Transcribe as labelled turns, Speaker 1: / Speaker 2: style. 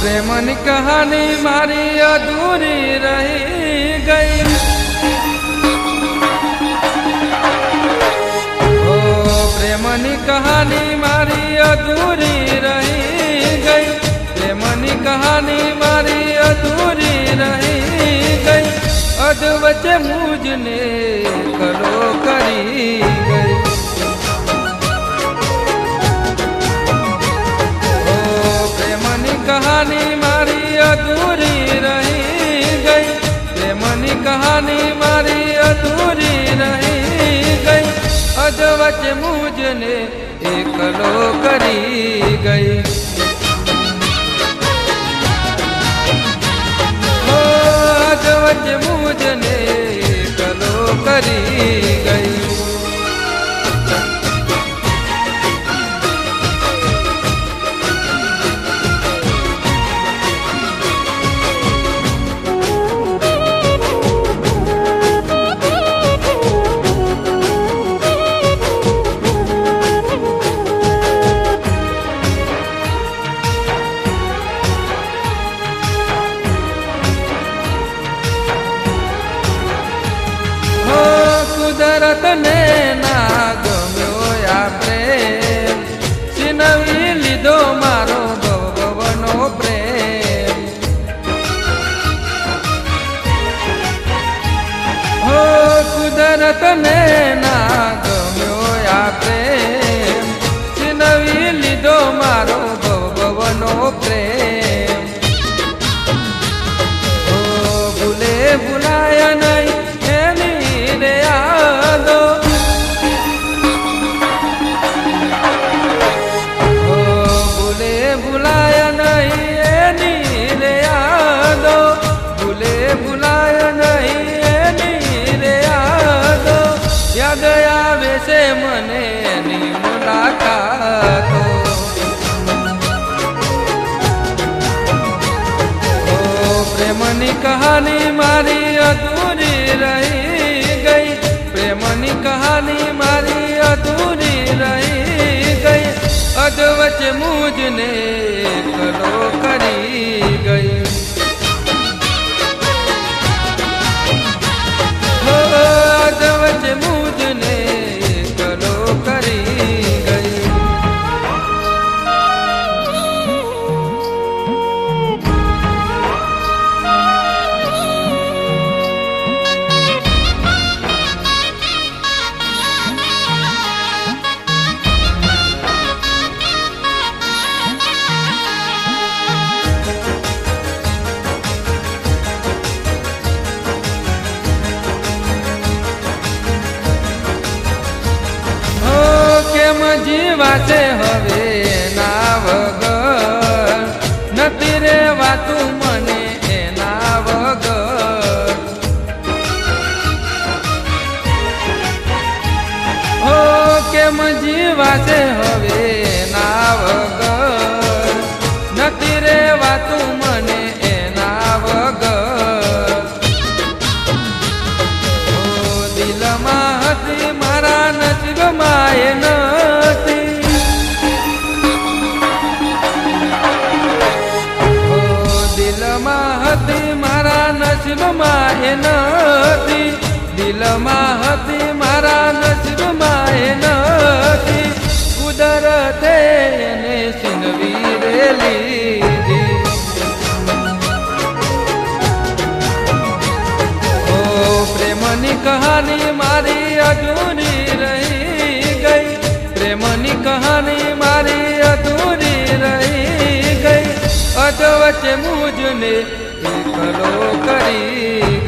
Speaker 1: પ્રેમની કહાની મારી અધૂરી રહી ગઈ. ઓ પ્રેમની કહાની મારી અધૂરી રહી ગઈ. પ્રેમની કહાની મારી અધૂરી રહી ગઈ. અધ વચ્ચે મુજને કરો કરી ગઈ. અધ વચ્ચે મુજને એકલો કરી ગઈ. કુદરત ને ના ગમ્યો આ પ્રેમ. છીનવી લીધો મારો ભગવનો પ્રેમ. હો કુદરત ને ના પ્રેમની કહાની મારી અધૂરી રહી ગઈ. પ્રેમની કહાની મારી અધૂરી રહી ગઈ. અધવચ મુજને કરો કરી જીવાશે હવે એના વગર. નથી રે વાતું મને એના વગર. હો, કેમ જીવાશે હવે એના વગર? નથી રે વાતું મને એના વગર. દિલમાં હતી મારા નસીબમાં એ નસીબમાં એ નથી. દિલમાં હતી મારા નસીબમાં એ નથી. કુદરતે એને સિનવી રેલી ઓ પ્રેમની કહાની મારી અધૂરી રહી ગઈ. પ્રેમની કહાની મારી અધૂરી રહી ગઈ. અધ વચ્ચે મુજને એકલો કરી